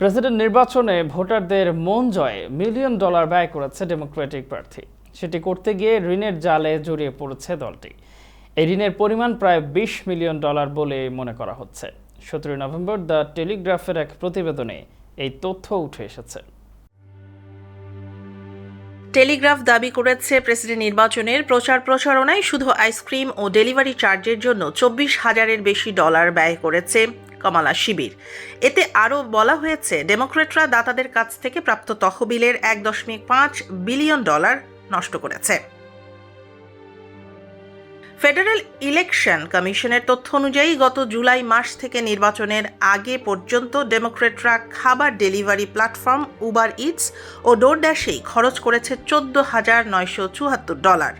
President নির্বাচনে ভোটারদের মন জয়ে, মিলিয়ন ডলার ব্যয় করেছে ডেমোক্রেটিক প্রার্থী। সেটি করতে গিয়ে ঋণের জালে জড়িয়ে পড়েছে দলটি। এই ঋণের পরিমাণ প্রায় বিশ মিলিয়ন ডলার বলে মনে করা হচ্ছে। সতেরোই নভেম্বর দ্য টেলিগ্রাফের এক প্রতিবেদনে এই তথ্য উঠে এসেছে। টেলিগ্রাফ দাবি করেছে প্রেসিডেন্ট নির্বাচনের প্রচার প্রচারণায় শুধু আইসক্রিম ও ডেলিভারি চার্জের জন্য চব্বিশ হাজারের বেশি ডলার ব্যয় করেছে কমালা শিবির। এতে আরও বলা হয়েছে, ডেমোক্রেটরা দাতাদের কাছ থেকে প্রাপ্ত তহবিলের এক দশমিক পাঁচ বিলিয়ন ডলার নষ্ট করেছে। ফেডারেল ইলেকশন কমিশনের তথ্য অনুযায়ী, গত জুলাই মাস থেকে নির্বাচনের আগে পর্যন্ত ডেমোক্রেটরা খাবার ডেলিভারি প্ল্যাটফর্ম, উবার ইটস ও ডোরড্যাশেই খরচ করেছে চোদ্দ হাজার নয়শো চুয়াত্তর ডলার।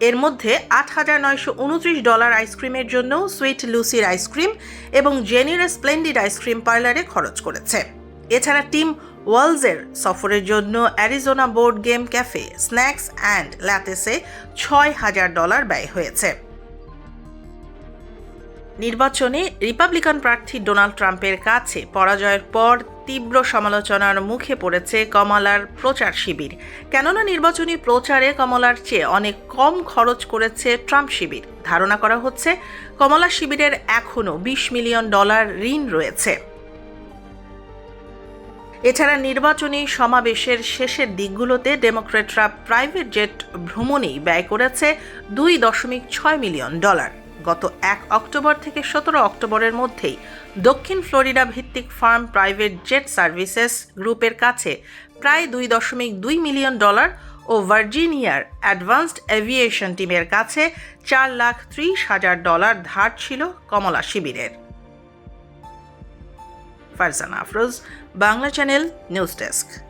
এর মধ্যে আট হাজার নয়শো উনত্রিশ ডলার আইসক্রিমের জন্য সুইট লুসির আইসক্রিম এবং জেনির স্প্লেন্ডিড আইসক্রিম পার্লারে খরচ করেছে। এছাড়া টিম ওয়ালসের সফরের জন্য Arizona board game cafe, snacks and ল্যাটেসে ছয় হাজার ডলার ব্যয় হয়েছে। নির্বাচনে রিপাবলিকান প্রার্থী ডোনাল্ড ট্রাম্পের কাছে পরাজয়ের পর তীব্র সমালোচনার মুখে পড়েছে কমলার প্রচার শিবির। কেননা নির্বাচনী প্রচারে কমলার চেয়ে অনেক কম খরচ করেছে ট্রাম্প শিবির। ধারণা করা হচ্ছে, কমলা শিবিরের এখনও বিশ মিলিয়ন ডলার ঋণ রয়েছে। এছাড়া নির্বাচনী সমাবেশের শেষের দিকগুলোতে ডেমোক্রেটরা প্রাইভেট জেট ভ্রমণেই ব্যয় করেছে দুই দশমিক ছয় মিলিয়ন ডলার। গত এক অক্টোবর থেকে সতেরো অক্টোবরের মধ্যেই দক্ষিণ ফ্লোরিডা ভিত্তিক ফার্ম প্রাইভেট জেট সার্ভিসেস গ্রুপের কাছে প্রায় দুই দশমিক দুই মিলিয়ন ডলার ও ভার্জিনিয়ার অ্যাডভান্সড এভিয়েশন টিমের কাছে চার লাখ ত্রিশ হাজার ডলার ধার ছিল কমলা শিবিরের। Farzana Afroz, Bangla channel news desk.